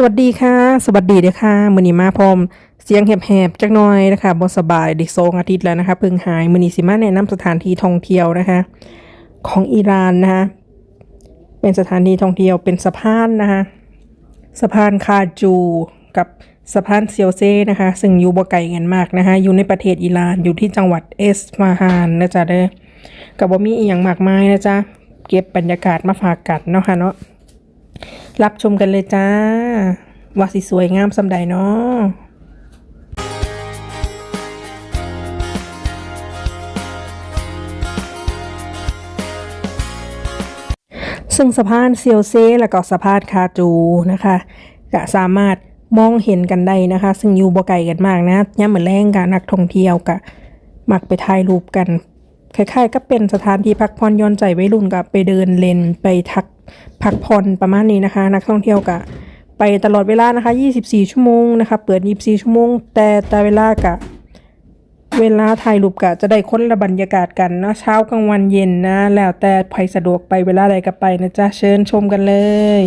สวัสดีค่ะ สวัสดีเด้อค่ะมือนี้มาพร้อม เสียงแหบๆจักหน่อยนะคะบ่สบายได้สองอาทิตย์แล้วนะคะเพิ่งหายมือนี้สิมาแนะนำสถานที่ท่องเที่ยวนะคะ ของอิหร่านนะคะเป็นสถานที่ท่องเที่ยวเป็นสะพานนะคะสะพานคาจูกับสะพานเซียวเซนะคะ ซึ่งอยู่บ่ไกลกันมากนะคะอยู่ในประเทศอิหร่านอยู่ที่จังหวัดเอสมาฮานนะจ๊ะเด้อก็บ่มีอีหยังมากมายนะจ๊ะเก็บบรรยากาศมาฝากกันเนาะค่ะเนาะ รับชมกันเลยจ้า ว่าสิสวยงามสำใดเนาะซึ่งสะพานเซียวเซและก็สะพานคาจูนะคะก็สามารถมองเห็นกันได้นะคะ ซึ่งอยู่บ่ไกลกันมากนะย่ามมือนแรงกับนักท่องเที่ยวกะมักไปถ่ายรูปกัน คล้ายๆก็เป็นสถานที่พักผ่อนย้อนใจวัยรุ่นกับไปเดินเล่นไปทักพักผ่อนประมาณนี้นะคะ นักท่องเที่ยวกะไปตลอดเวลานะคะ 24 ชั่วโมงนะคะ เปิด 24 ชั่วโมง แต่แต่เวลากะเวลาถ่ายรูปกะจะได้ค้นละบรรยากาศกันเนาะเช้ากลางวันเย็นนะ แล้วแต่ใครสะดวกไปเวลาใดก็ไปนะจ๊ะเชิญชมกันเลย